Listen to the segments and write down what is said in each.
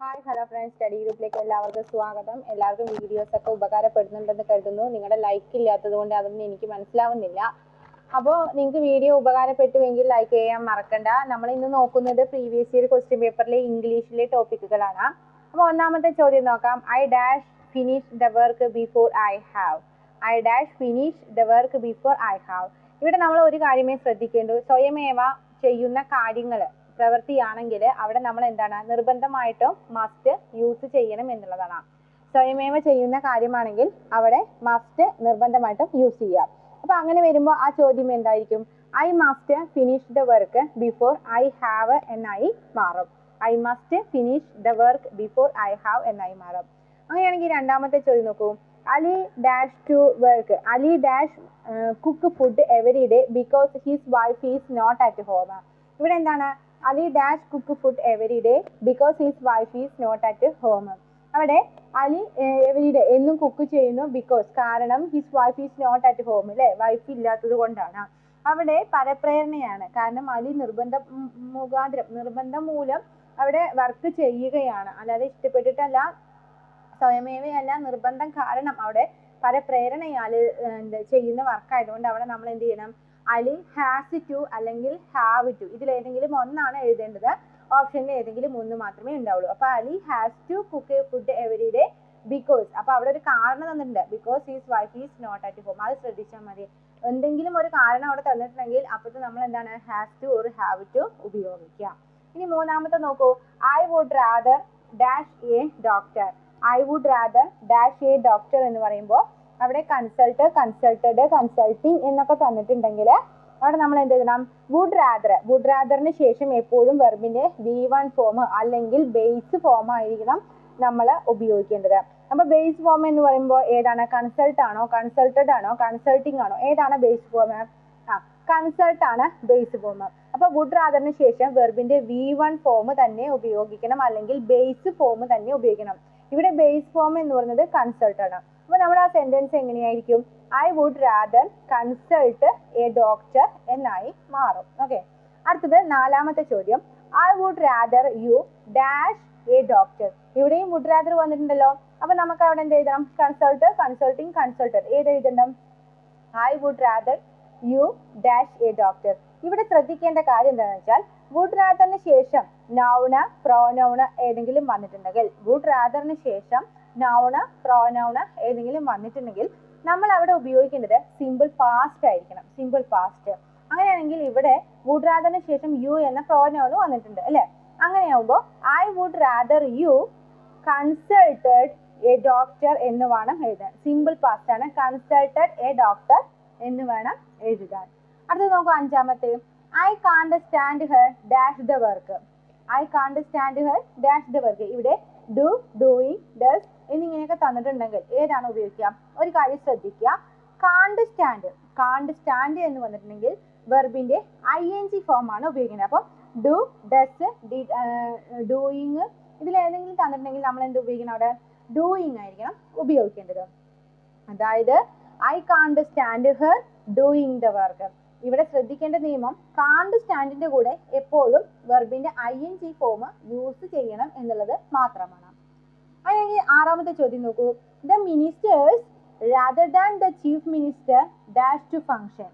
Hi hello friends study ഗ്രൂപ്പിലേക്ക് എല്ലാവർക്കും സ്വാഗതം. എല്ലാവർക്കും വീഡിയോസ് ഒക്കെ ഉപകാരപ്പെടുന്നുണ്ടെന്ന് കരുതുന്നു. നിങ്ങളുടെ ലൈക്ക് ഇല്ലാത്തത് കൊണ്ട് അതൊന്നും എനിക്ക് മനസ്സിലാവുന്നില്ല. അപ്പോൾ നിങ്ങൾക്ക് വീഡിയോ ഉപകാരപ്പെട്ടുവെങ്കിൽ ലൈക്ക് ചെയ്യാൻ മറക്കണ്ട. നമ്മൾ ഇന്ന് നോക്കുന്നത് പ്രീവിയസ് ഇയർ ക്വസ്റ്റ്യൻ പേപ്പറിലെ ഇംഗ്ലീഷിലെ ടോപ്പിക്കുകളാണ് അപ്പോൾ ഒന്നാമത്തെ ചോദ്യം നോക്കാം. I dash finish the work before I have I dash finish the work before I have ഇവിടെ നമ്മൾ ഒരു കാര്യമേ ശ്രദ്ധിക്കേണ്ടൂ. സ്വയമേവ ചെയ്യുന്ന കാര്യങ്ങൾ പ്രവൃത്തിയാണെങ്കിൽ അവിടെ നമ്മൾ എന്താണ് നിർബന്ധമായിട്ടും മസ്റ്റ് യൂസ് ചെയ്യണം എന്നുള്ളതാണ്. സ്വയമേവ ചെയ്യുന്ന കാര്യമാണെങ്കിൽ അവിടെ മസ്റ്റ് നിർബന്ധമായിട്ടും യൂസ് ചെയ്യാം അപ്പൊ അങ്ങനെ വരുമ്പോൾ ആ ചോദ്യം എന്തായിരിക്കും? I must finish the work before I have എന്നായി മാറും. I must finish the work before I have എന്നായി മാറും. അങ്ങനെയാണെങ്കിൽ രണ്ടാമത്തെ ചോദ്യം നോക്കൂ. Ali dash to work Ali dash cook food every day because his wife is not at home ഇവിടെ എന്താണ്? Ali dash cook food every day because his wife is not at home അവിടെ Ali every day എന്നും cook ചെയ്യുന്നു because കാരണം his wife is not at home അല്ലേ wife ഇല്ലാത്തത് കൊണ്ടാണ്. അവിടെ പരപ്രേരണയാണ്. കാരണം അലി നിർബന്ധ മുഖാന്തരം നിർബന്ധം മൂലം അവിടെ വർക്ക് ചെയ്യുകയാണ്. അല്ലാതെ ഇഷ്ടപ്പെട്ടിട്ടല്ല സ്വയമേവയല്ല നിർബന്ധം കാരണം അവിടെ പരപ്രേരണയാൽ എന്താ ചെയ്യുന്ന വർക്ക് ആയതുകൊണ്ട് അവിടെ നമ്മൾ എന്ത് ചെയ്യണം? അലി ഹാസ് ടു അല്ലെങ്കിൽ ഹാവ് ടു ഇതിൽ ഏതെങ്കിലും ഒന്നാണ് എഴുതേണ്ടത്. ഓപ്ഷനിൽ ഏതെങ്കിലും ഒന്ന് മാത്രമേ ഉണ്ടാവുള്ളൂ. അപ്പൊ Ali has to cook food every day because അപ്പൊ അവിടെ ഒരു കാരണം തന്നിട്ടുണ്ട്. Because his wife is not at home അത് ശ്രദ്ധിച്ചാൽ മതി. എന്തെങ്കിലും ഒരു കാരണം അവിടെ തന്നിട്ടുണ്ടെങ്കിൽ അപ്പോഴത്തെ നമ്മൾ എന്താണ്? ഹാസ് ടു ഒരു ഹാവ് ടു ഉപയോഗിക്കാം ഇനി മൂന്നാമത്തെ നോക്കൂ. I would rather dash a doctor I would rather dash a doctor എന്ന് പറയുമ്പോൾ അവിടെ കൺസൾട്ട് കൺസൾട്ടഡ് കൺസൾട്ടിങ് എന്നൊക്കെ തന്നിട്ടുണ്ടെങ്കിൽ അവിടെ നമ്മൾ എന്ത് ചെയ്യണം? വുഡ് റാദർ വുഡ് റാദറിന് ശേഷം എപ്പോഴും വെർബിന്റെ വി വൺ ഫോം അല്ലെങ്കിൽ ബേസ് ഫോം ആയിരിക്കണം നമ്മൾ ഉപയോഗിക്കേണ്ടത്. അപ്പോൾ ബേസ് ഫോം എന്ന് പറയുമ്പോൾ ഏതാണ്? കൺസൾട്ട് ആണോ? കൺസൾട്ടഡ് ആണോ? കൺസൾട്ടിങ് ആണോ? ഏതാണ് ബേസ് ഫോം ആ കൺസൾട്ട് ആണ് ബേസ് ഫോം അപ്പോൾ വുഡ് റാദറിന് ശേഷം വെർബിന്റെ വി വൺ ഫോം തന്നെ ഉപയോഗിക്കണം അല്ലെങ്കിൽ ബേസ് ഫോം തന്നെ ഉപയോഗിക്കണം. ഇവിടെ ബേസ് ഫോം എന്ന് പറയുന്നത് കൺസൾട്ട് ആണ്. അപ്പോൾ നമ്മൾ ആ സെന്റൻസ് എങ്ങനെയായിരിക്കും? I would rather consult a doctor എന്നായി മാറും. ഓക്കെ അടുത്തത് നാലാമത്തെ ചോദ്യം. I would rather you dash a doctor ഇവിടെയും വുഡ് റാദർ വന്നിട്ടുണ്ടല്ലോ. അപ്പൊ നമുക്ക് അവിടെ എന്ത് എഴുതണം? കൺസൾട്ട് കൺസൾട്ടിങ് കൺസൾട്ടർ ഏത് എഴുതണം I would rather you dash a doctor. ഇവിടെ ശ്രദ്ധിക്കേണ്ട കാര്യം എന്താണെന്ന് വെച്ചാൽ വുഡ് റാദറിന് ശേഷം നൗണ പ്രോനൗണ ഏതെങ്കിലും വന്നിട്ടുണ്ടെങ്കിൽ വുഡ് റാദറിന് ശേഷം നൗണ പ്രോനൗണ ഏതെങ്കിലും വന്നിട്ടുണ്ടെങ്കിൽ നമ്മൾ അവിടെ ഉപയോഗിക്കേണ്ടത് സിമ്പിൾ പാസ്റ്റ് ആയിരിക്കണം. Simple past. അങ്ങനെയാണെങ്കിൽ ഇവിടെ വുഡ് റാദറിന് ശേഷം യു എന്ന പ്രോനൗണ് വന്നിട്ടുണ്ട് അല്ലേ? അങ്ങനെയാവുമ്പോൾ I would rather you consulted a doctor എന്ന് വേണം എഴുതാൻ. സിമ്പിൾ പാസ്റ്റ് ആണ് കൺസൾട്ടഡ് എ ഡോക്ടർ എന്ന് വേണം എഴുതാൻ. അടുത്ത നോക്കൂ അഞ്ചാമത്തെ. I can't stand her dash the work I can't stand her dash the work ഇവിടെ ഡു ഡൂയിങ് ഡസ് എന്നിങ്ങനെയൊക്കെ തന്നിട്ടുണ്ടെങ്കിൽ ഏതാണ് ഉപയോഗിക്കുക? ഒരു കാര്യം ശ്രദ്ധിക്കുക. കാണ്ട് സ്റ്റാൻഡ് കാണ്ട് സ്റ്റാൻഡ് എന്ന് വന്നിട്ടുണ്ടെങ്കിൽ വെർബിന്റെ ഐ എൻ ജി ഫോം ആണ് ഉപയോഗിക്കുന്നത്. അപ്പം ഡു ഡസ് ഡൂയിങ് ഇതിൽ ഏതെങ്കിലും തന്നിട്ടുണ്ടെങ്കിൽ നമ്മൾ എന്ത് ഉപയോഗിക്കണം അവിടെ? ഡൂയിങ് ആയിരിക്കണം ഉപയോഗിക്കേണ്ടത്. അതായത് I can't stand her doing the work ഇവിടെ ശ്രദ്ധിക്കേണ്ട നിയമം കാണ്ട് സ്റ്റാൻഡിന്റെ കൂടെ എപ്പോഴും വെർബിന്റെ I N G form use ചെയ്യണം എന്നുള്ളത് മാത്രമാണ്. അല്ലെങ്കിൽ ആറാമത്തെ ചോദ്യം നോക്കൂ. The ministers rather than the chief minister dash to function.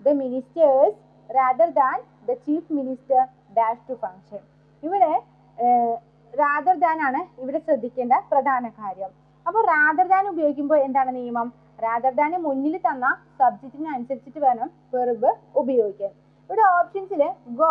The ministers rather than the chief minister dash to function. ഇവിടെ റാദർ ദാൻ ആണ് ഇവിടെ ശ്രദ്ധിക്കേണ്ട പ്രധാന കാര്യം. അപ്പോൾ റാദർ ദാൻ ഉപയോഗിക്കുമ്പോൾ എന്താണ് നിയമം? റാദർ ദാന് മുന്നിൽ തന്ന സബ്ജക്റ്റിന് അനുസരിച്ചിട്ട് വേണം വെർബ് ഉപയോഗിക്കാൻ. ഇവിടെ ഓപ്ഷൻസിൽ ഗോ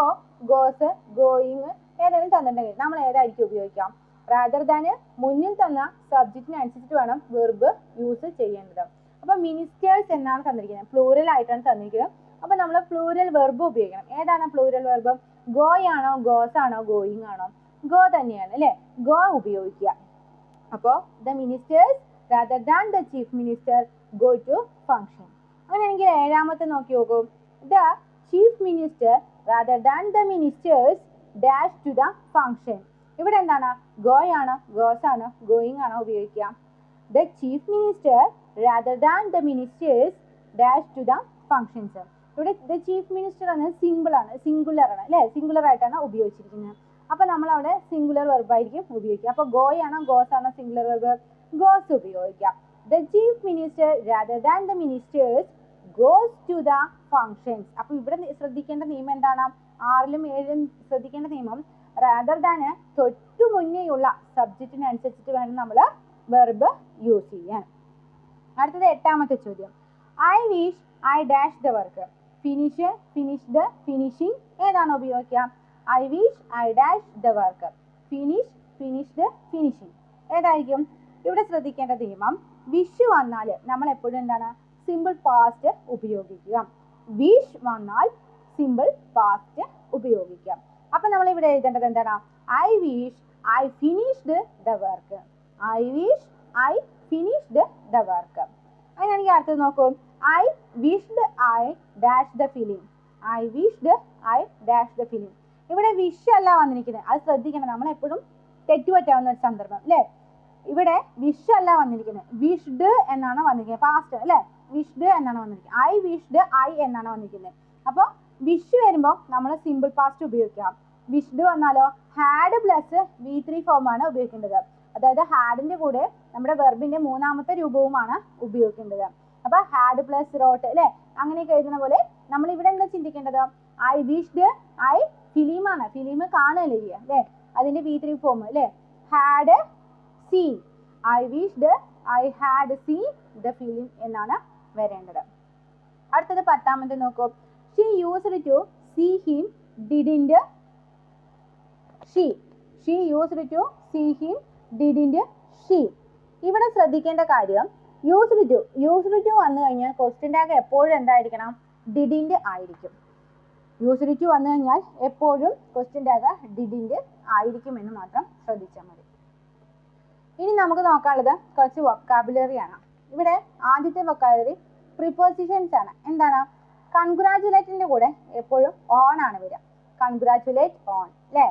ഗോസ് ഗോയിങ് ഏതെങ്കിലും തന്നിട്ടുണ്ടെങ്കിൽ നമ്മൾ ഏതായിരിക്കും ഉപയോഗിക്കാം? റാദർ ദാന് മുന്നിൽ തന്ന സബ്ജക്റ്റിന് അനുസരിച്ചിട്ട് വേണം വെർബ് യൂസ് ചെയ്യേണ്ടത്. അപ്പൊ മിനിസ്റ്റേഴ്സ് എന്നാണ് തന്നിരിക്കുന്നത്. പ്ലൂറൽ ആയിട്ടാണ് തന്നിരിക്കുന്നത്. അപ്പൊ നമ്മൾ പ്ലൂരൽ വെർബ് ഉപയോഗിക്കണം. ഏതാണ് പ്ലൂരൽ വെർബ് ഗോയ് ആണോ ഗോസ് ആണോ ഗോയിങ് ആണോ? ഗോ തന്നെയാണ് അല്ലെ? ഗോ ഉപയോഗിക്കുക. അപ്പോൾ the ministers rather than the chief minister go to function അങ്ങനെയാണെങ്കിൽ ഏഴാമത്തെ നോക്കി നോക്കൂ. The chief minister rather than the ministers dash to the function ഇവിടെ എന്താണ്? ഗോയ് ആണ് ഗോസ് ആണ് ഗോയിങ് ആണോ ഉപയോഗിക്കുക. The chief minister rather than the ministers dash to the functions ഇവിടെ ദ ചീഫ് മിനിസ്റ്റർ ആണ് സിംഗിൾ ആണ് സിംഗുലർ ആണ് അല്ലേ? സിംഗുലർ ആയിട്ടാണ് ഉപയോഗിച്ചിരിക്കുന്നത്. അപ്പോൾ നമ്മൾ അവിടെ സിംഗുലർ വെർബായിരിക്കും ഉപയോഗിക്കുക. അപ്പോൾ ഗോയാണോ ഗോസ് ആണോ സിംഗുലർ വെർബ് ഗോസ് ഉപയോഗിക്കാം. The chief minister rather than the ministers goes to the functions അപ്പോൾ ഇവിടെ ശ്രദ്ധിക്കേണ്ട നിയമം എന്താണ്? ആറിലും ഏഴിലും ശ്രദ്ധിക്കേണ്ട നിയമം. റാദർ ദാന് തൊട്ടു മുന്നേയുള്ള സബ്ജക്റ്റിനനുസരിച്ചിട്ട് വേണം നമ്മൾ വെർബ് യൂസ് ചെയ്യാൻ. അടുത്തത് എട്ടാമത്തെ ചോദ്യം. I wish I dash the work finish finish the finishing ഏതാണ് ഉപയോഗിക്കുക? I wish I dash the work finish finish the finishing ഏതായിരിക്കും? ഇവിടെ ശ്രദ്ധിക്കേണ്ട നിയമം വിഷ് വന്നാൽ നമ്മൾ എപ്പോഴും എന്താണ്? സിമ്പിൾ പാസ്റ്റ് ഉപയോഗിക്കുക. വിഷ് വന്നാൽ സിമ്പിൾ പാസ്റ്റ് ഉപയോഗിക്കാം അപ്പൊ നമ്മൾ ഇവിടെ എഴുതേണ്ടത് എന്താണ്? I wish I finished the work I wish I finished the work അങ്ങനെയാണെങ്കിൽ അടുത്തത് നോക്കൂ. I wished I dash the film I wished I dash the film ഇവിടെ വിഷ് അല്ല വന്നിരിക്കുന്നത്. അത് ശ്രദ്ധിക്കണം. നമ്മൾ എപ്പോഴും തെറ്റുപറ്റാവുന്ന ഒരു സന്ദർഭം അല്ലേ? ഇവിടെ വിഷ് അല്ല വന്നിരിക്കുന്നത്. വിഷ്ഡ് എന്നാണ് വന്നിരിക്കുന്നത്. പാസ്റ്റ് അല്ലേ? വിഷ്ഡ് എന്നാണ് വന്നിരിക്കുന്നത്. ഐ വിഷ്ഡ് ഐ എന്നാണ് വന്നിരിക്കുന്നത്. അപ്പോൾ വിഷ് വരുമ്പോൾ നമ്മൾ സിമ്പിൾ പാസ്റ്റ് ഉപയോഗിക്കാം. വിഷ്ഡ് വന്നാലോ ഹാഡ് പ്ലസ് വി ത്രീ ഫോമാണ് ഉപയോഗിക്കേണ്ടത്. അതായത് ഹാഡിന്റെ കൂടെ നമ്മുടെ വെർബിന്റെ മൂന്നാമത്തെ രൂപവുമാണ് ഉപയോഗിക്കേണ്ടത്. അപ്പൊ ഹാഡ് പ്ലസ് റോട്ട് അല്ലെ? അങ്ങനെയൊക്കെ എഴുതുന്ന പോലെ നമ്മൾ ഇവിടെ എന്താ ചിന്തിക്കേണ്ടത്? ഐ വിഷ്ഡ് ഐ ഫിലിമാണ്. ഫിലിം കാണുകയല്ലേ അല്ലേ? അതിന്റെ വി ത്രീ ഫോം അല്ലേ? Had seen I wished I had seen the film എന്നാണ് വരേണ്ടത്. അടുത്തത് പത്താമത്തെ നോക്കൂ. She used to see him didn't she she used to see him didn't she ഇവിടെ ശ്രദ്ധിക്കേണ്ട കാര്യം യൂസ്ഡ് ടു യൂസ്ഡ് ടു വന്നു കഴിഞ്ഞാൽ ക്വസ്റ്റ്യൻ ടാഗ് എപ്പോഴും എന്തായിരിക്കണം? ഡിഡിൻഡ് ആയിരിക്കും. യൂസ്ഡ് ടു വന്നു കഴിഞ്ഞാൽ എപ്പോഴും ക്വസ്റ്റ്യൻ ടാഗ് ഡിഡിൻഡ് ആയിരിക്കും എന്ന് മാത്രം ശ്രദ്ധിച്ചാൽ മതി. ഇനി നമുക്ക് നോക്കാനുള്ളത് കുറച്ച് വൊക്കാബുലറി ആണ്. ഇവിടെ ആദ്യത്തെ വൊക്കാബുലറി പ്രിപ്പോസിഷൻസ് ആണ്. എന്താണ്? കൺഗ്രാറ്റുലേറ്റിന്റെ കൂടെ എപ്പോഴും ഓൺ ആണ് വരിക. കൺഗ്രാറ്റുലേറ്റ് ഓൺ അല്ലേ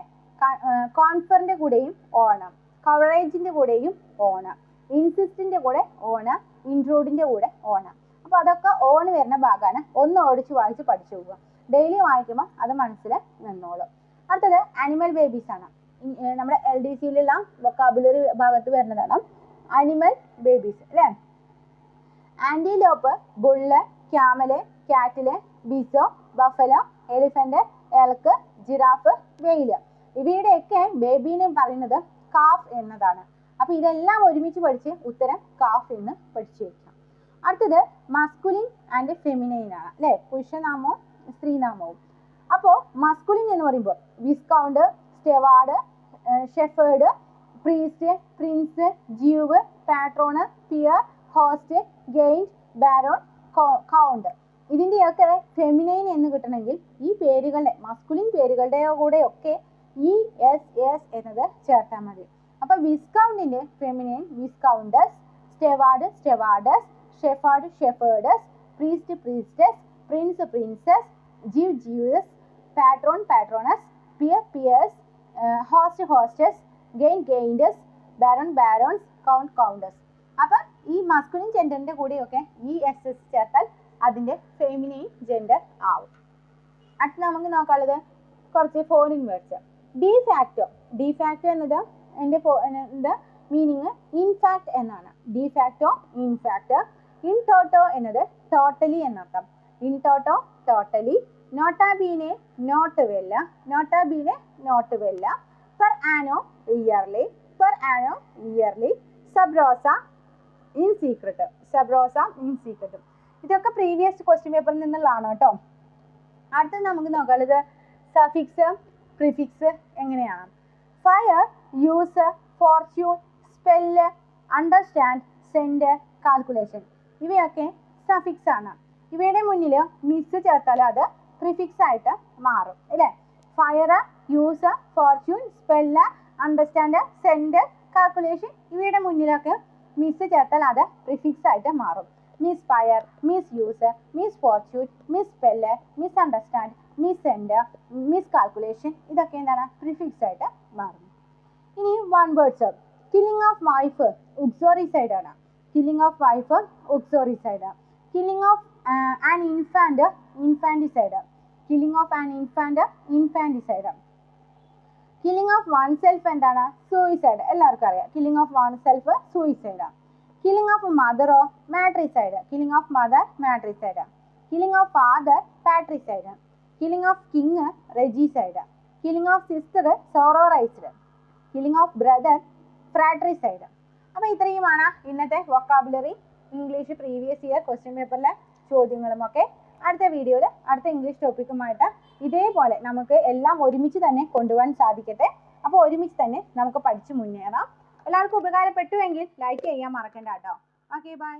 കോൺഫറിന്റെ കൂടെയും ഓണം കവറേജിന്റെ കൂടെയും ഓണ് ഇൻസിസ്റ്റിന്റെ കൂടെ ഓണ് ഇൻട്രൂഡിന്റെ കൂടെ ഓണ് അപ്പൊ അതൊക്കെ ഓൺ വരുന്ന ഭാഗമാണ്. ഒന്ന് ഓടിച്ച് വായിച്ച് പഠിച്ചു പോകുക ഡെയിലി വായിക്കുമ്പോൾ അത് മനസ്സിൽ നിന്നോളും. അടുത്തത് ആനിമൽ ബേബീസ് ആണ്. നമ്മുടെ എൽ ഡി സിയിലുള്ള വൊക്കാബുലറി ഭാഗത്ത് വരുന്നതാണ് അനിമൽ ബേബീസ് അല്ലേ? Antelope bull camel cattle bison buffalo elephant elk giraffe whale ഇവയുടെയൊക്കെ ബേബീനെ പറയുന്നത് കാഫ് എന്നതാണ്. അപ്പൊ ഇതെല്ലാം ഒരുമിച്ച് പഠിച്ച് ഉത്തരം കാഫ് എന്ന് പഠിച്ചു വെക്കാം. അടുത്തത് മസ്കുലിൻ ആൻഡ് ഫെമിനൈൻ ആണ് അല്ലെ? പുരുഷനാമവും സ്ത്രീനാമവും. അപ്പോൾ മസ്കുലിൻ എന്ന് പറയുമ്പോൾ viscount steward shepherd priest prince Jew patron peer host gain baron count. ഇതിന്റെയൊക്കെ ഫെമിനൈൻ എന്ന് കിട്ടണമെങ്കിൽ ഈ പേരുകളുടെ മസ്കുലിൻ പേരുകളുടെ കൂടെ ഒക്കെ ഇ എസ് എസ് എന്നത് ചേർത്താൽ മതി. അപ്പൊ വിസ്കൗണ്ടിന്റെ feminine viscountess steward stewardess shepherd shepherdess priest priestess prince princess Jew Jewess patron patroness peer peeress host hostess gain giantess baron baroness count countess അപ്പൊ ഈ മസ്കുലിൻ ജെൻഡറിന്റെ കൂടെയൊക്കെ ഈ എസ് എസ് ചേർത്താൽ അതിന്റെ feminine gender ആവും. അടുത്ത് നമുക്ക് നോക്കാനുള്ളത് കുറച്ച് foreign words de facto de facto എന്നത് എന്റെ എന്താ മീനിങ് ഇൻഫാക്ട് എന്നാണ്. De facto in fact in toto എന്നത് ടോട്ടലി എന്നർത്ഥം. In toto totally nota bene note well nota bene note well. Per annum yearly per annum yearly. Sub rosa in secret sub rosa in secret. ഇതൊക്കെ previous question പേപ്പറിൽ നിന്നുള്ളതാണ് കേട്ടോ. അടുത്തത് നമുക്ക് നോക്കാനുള്ളത് suffix prefix എങ്ങനെയാണ്? Fire use fortune spell understand send calculation. ഇവയൊക്കെ suffix ആണ്. ഇവയുടെ മുന്നിൽ മിസ് ചേർത്താൽ അത് പ്രിഫിക്സ് ആയിട്ട് മാറും അല്ലേ? Fire use fortune spell understand send calculation ഇവയുടെ മുന്നിലൊക്കെ മിസ് ചേർത്താൽ അത് പ്രിഫിക്സ് ആയിട്ട് മാറും. Mis fire mis use mis fortune mis spell mis understand mis send mis calculation ഇതൊക്കെ എന്താണ്? പ്രിഫിക്സ് ആയിട്ട് മാറും. ഇനി one words killing of wife uxoricide ആണ്. Killing of wife uxoricide killing of an infant infanticide killing of an infant infanticide killing of oneself എന്താണ്? Suicide എല്ലാവർക്കും അറിയാം. Killing of oneself suicide killing of മദറോ matricide killing of mother matricide killing of father patricide killing of king regicide killing of sister sororicide killing of brother fratricide അപ്പോൾ ഇത്രയുമാണ് ഇന്നത്തെ vocabulary English previous year question പേപ്പറിലെ ചോദ്യങ്ങളുമൊക്കെ അടുത്ത വീഡിയോയിൽ അടുത്ത English ടോപ്പിക്കുമായിട്ട് ഇതേപോലെ നമുക്ക് എല്ലാം ഒരുമിച്ച് തന്നെ കൊണ്ടുപോകാൻ സാധിക്കട്ടെ. അപ്പോൾ ഒരുമിച്ച് തന്നെ നമുക്ക് പഠിച്ചു മുന്നേറാം. എല്ലാവർക്കും ഉപകാരപ്പെട്ടുവെങ്കിൽ ലൈക്ക് ചെയ്യാൻ മറക്കണ്ട കേട്ടോ. Okay bye